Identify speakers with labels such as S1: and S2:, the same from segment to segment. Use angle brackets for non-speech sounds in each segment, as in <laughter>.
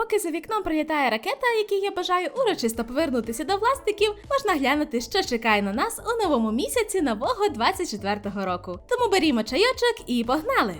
S1: Поки за вікном прилітає ракета, якій я бажаю урочисто повернутися до власників, можна глянути, що чекає на нас у новому місяці нового 24-го року. Тому берімо чайочок і погнали!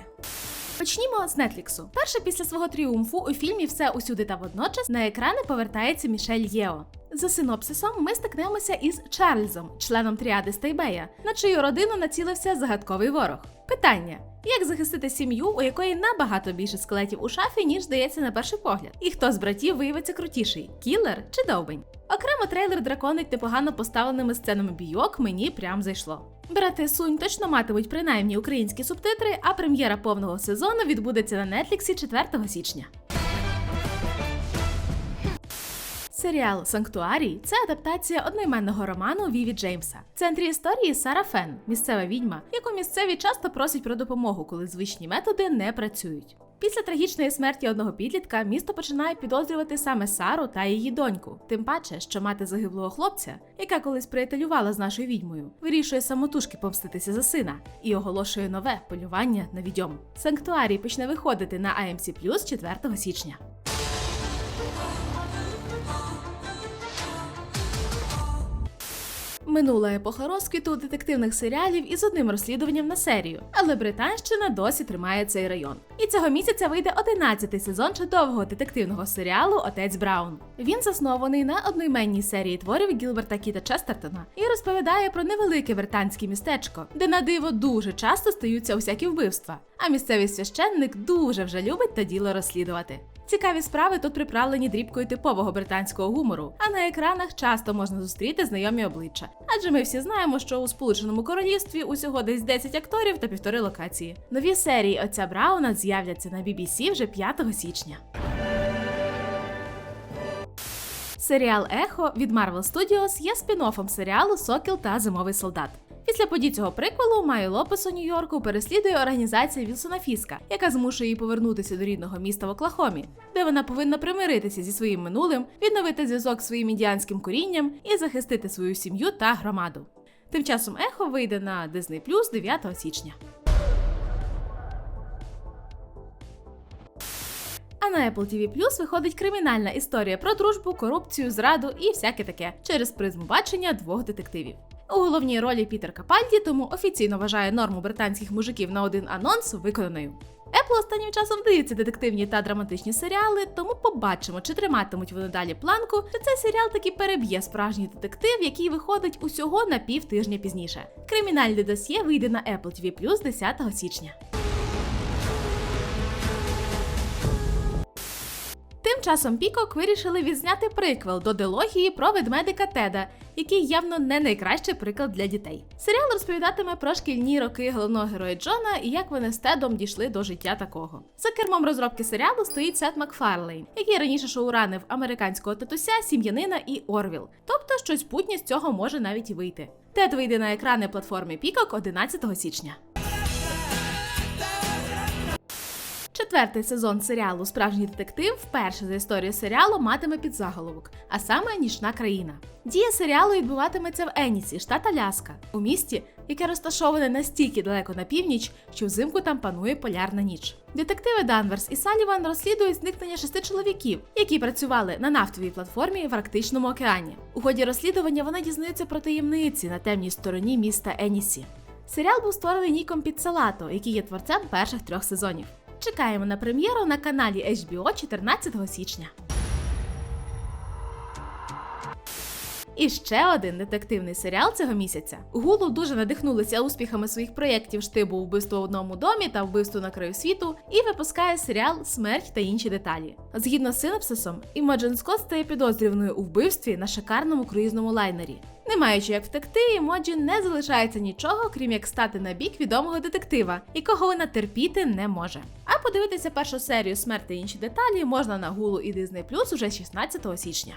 S1: Почнімо з Нетліксу. Перше після свого тріумфу у фільмі Все усюди та водночас на екрани повертається Мішель Єо. За синопсисом ми стикнемося із Чарльзом, членом тріади Стейбея, на чию родину націлився загадковий ворог. Питання: як захистити сім'ю, у якої набагато більше скелетів у шафі, ніж здається на перший погляд? І хто з братів виявиться крутіший кілер чи довбень? Окремо трейлер драконить непогано поставленими сценами бійок мені прям зайшло. Брати Сунь точно матимуть принаймні українські субтитри, а прем'єра повного сезону відбудеться на Нетліксі 4 січня. Серіал Санктуарій це адаптація одноіменного роману Віві Джеймса. В центрі історії Сара Фен, місцева відьма, яку місцеві часто просять про допомогу, коли звичні методи не працюють. Після трагічної смерті одного підлітка місто починає підозрювати саме Сару та її доньку. Тим паче, що мати загиблого хлопця, яка колись приятелювала з нашою відьмою, вирішує самотужки помститися за сина і оголошує нове полювання на відьом. Санктуарій почне виходити на AMC 4 січня. Минула епоха розквіту детективних серіалів із одним розслідуванням на серію, але Британщина досі тримає цей район. І цього місяця вийде 11-й сезон чудового детективного серіалу Отець Браун. Він заснований на одноіменній серії творів Гілберта Кіта Честертона і розповідає про невелике британське містечко, де на диво дуже часто стаються усякі вбивства. А місцевий священник дуже вже любить то діло розслідувати. Цікаві справи тут приправлені дрібкою типового британського гумору, а на екранах часто можна зустріти знайомі обличчя. Адже ми всі знаємо, що у Сполученому Королівстві усього десь 10 акторів та півтори локації. Нові серії отця Брауна з'являться на BBC вже 5 січня. Серіал Ехо від Marvel Studios є спін-оффом серіалу Сокіл та Зимовий солдат. Після подій цього приквелу Майю Лопес у Нью-Йорку переслідує організація Вілсона Фіска, яка змушує її повернутися до рідного міста в Оклахомі, де вона повинна примиритися зі своїм минулим, відновити зв'язок з своїм індіанським корінням і захистити свою сім'ю та громаду. Тим часом Ехо вийде на Disney Plus 9 січня. А на Apple TV Plus виходить кримінальна історія про дружбу, корупцію, зраду і всяке таке через призму бачення двох детективів. У головній ролі Пітер Капальді, тому офіційно вважає норму британських мужиків на один анонс виконаною. Apple останнім часом вдається детективні та драматичні серіали, тому побачимо, чи триматимуть вони далі планку, чи цей серіал таки переб'є справжній детектив, який виходить усього на пів тижня пізніше. Кримінальне досьє вийде на Apple TV Plus 10 січня. Тим часом Пікок вирішили відзняти приквел до дилогії про ведмедика Теда, який явно не найкращий приклад для дітей. Серіал розповідатиме про шкільні роки головного героя Джона і як вони з Тедом дійшли до життя такого. За кермом розробки серіалу стоїть Сет Макфарлейн, який раніше шоуранив американського татуся, сім'янина і Орвіл. Тобто щось путнє з цього може навіть і вийти. Тед вийде на екрани платформи Пікок 11 січня. Четвертий сезон серіалу Справжній детектив вперше за історію серіалу матиме підзаголовок, а саме Нічна країна. Дія серіалу відбуватиметься в Енісі, штат Аляска, у місті, яке розташоване настільки далеко на північ, що взимку там панує полярна ніч. Детективи Данверс і Саліван розслідують зникнення шести чоловіків, які працювали на нафтовій платформі в Арктичному океані. У ході розслідування вони дізнаються про таємниці на темній стороні міста Енісі. Серіал був створений Ніком Підсалато, який є творцем перших трьох сезонів. Чекаємо на прем'єру на каналі HBO 14 січня. І ще один детективний серіал цього місяця. Гулу дуже надихнулися успіхами своїх проєктів штибу вбивство в одному домі та вбивство на краю світу і випускає серіал Смерть та інші деталі. Згідно з синопсисом, Імоджен Скотт стає підозрюваною у вбивстві на шикарному круїзному лайнері. Не маючи як втекти, Імоджі не залишається нічого, крім як стати на бік відомого детектива, якого вона терпіти не може. А подивитися першу серію смерть та інші деталі можна на Hulu і Disney Plus уже 16 січня.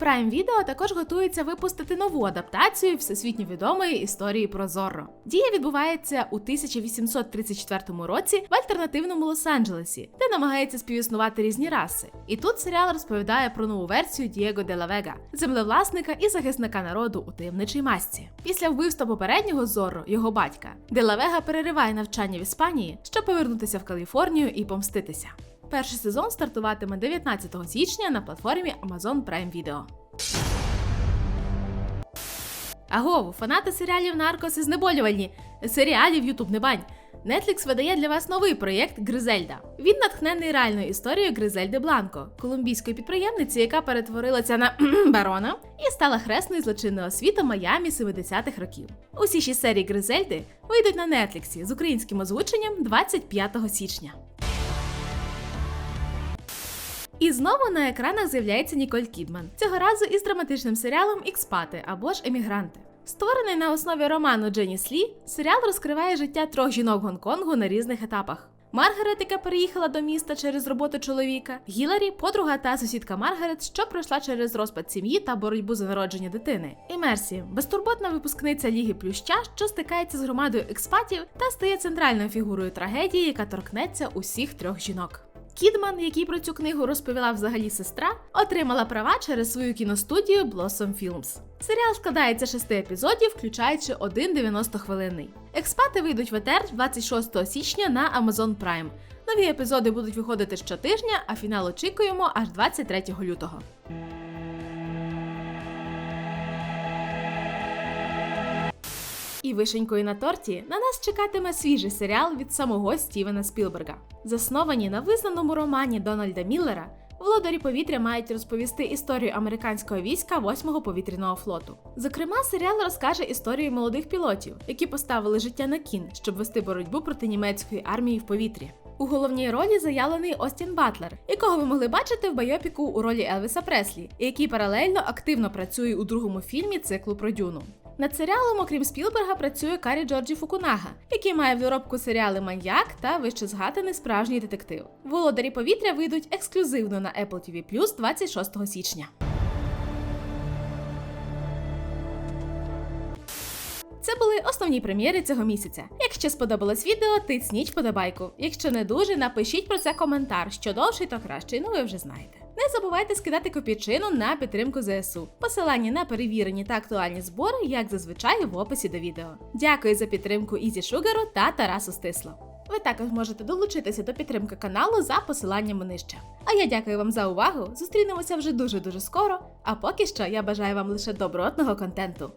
S1: Prime Video також готується випустити нову адаптацію всесвітньо відомої історії про Зорро. Дія відбувається у 1834 році в альтернативному Лос-Анджелесі, де намагається співіснувати різні раси. І тут серіал розповідає про нову версію Дієго де ла Вега, землевласника і захисника народу у таємничій масці. Після вбивства попереднього Зорро, його батька, де ла Вега перериває навчання в Іспанії, щоб повернутися в Каліфорнію і помститися. Перший сезон стартуватиме 19 січня на платформі Amazon Prime Video. Агову, фанати серіалів Наркос і знеболювальні, серіалів Ютуб не бань. Netflix видає для вас новий проєкт Гризельда. Він натхнений реальною історією Гризельди Бланко, колумбійської підприємниці, яка перетворилася на <clears throat> барона і стала хресною злочинного світу Майамі 70-х років. Усі шість серій Гризельди вийдуть на Netflix з українським озвученням 25 січня. І знову на екранах з'являється Ніколь Кідман. Цього разу із драматичним серіалом Ікспати або ж Емігранти. Створений на основі роману Дженні Слі, серіал розкриває життя трьох жінок Гонконгу на різних етапах. Маргарет, яка переїхала до міста через роботу чоловіка, Гіларі, подруга та сусідка Маргарет, що пройшла через розпад сім'ї та боротьбу за народження дитини. І Мерсі, безтурботна випускниця Ліги Плюща, що стикається з громадою експатів та стає центральною фігурою трагедії, яка торкнеться усіх трьох жінок. Кідман, який про цю книгу розповіла взагалі сестра, отримала права через свою кіностудію Blossom Films. Серіал складається з шести епізодів, включаючи один 90-хвилинний. Експати вийдуть в етер 26 січня на Amazon Prime. Нові епізоди будуть виходити щотижня, а фінал очікуємо аж 23 лютого. І вишенькою на торті на нас чекатиме свіжий серіал від самого Стівена Спілберга. Засновані на визнаному романі Дональда Міллера, володарі повітря мають розповісти історію американського війська 8-го повітряного флоту. Зокрема, серіал розкаже історію молодих пілотів, які поставили життя на кін, щоб вести боротьбу проти німецької армії в повітрі. У головній ролі заявлений Остін Батлер, якого ви могли бачити в байопіку у ролі Елвіса Преслі, який паралельно активно працює у другому фільмі циклу про Дюну. Над серіалом, окрім Спілберга, працює Карі Джорджі Фукунага, який має в доробку серіали Маньяк та вище згаданий справжній детектив. Володарі повітря вийдуть ексклюзивно на Apple TV 26 січня. Це були основні прем'єри цього місяця. Якщо сподобалось відео, тисніть вподобайку. Якщо не дуже, напишіть про це коментар. Що довший, то кращий. Ну ви вже знаєте. Не забувайте скидати копійчину на підтримку ЗСУ. Посилання на перевірені та актуальні збори, як зазвичай, в описі до відео. Дякую за підтримку Ізі Шугару та Тарасу Стисло. Ви також можете долучитися до підтримки каналу за посиланнями нижче. А я дякую вам за увагу. Зустрінемося вже дуже дуже скоро. А поки що я бажаю вам лише добротного контенту.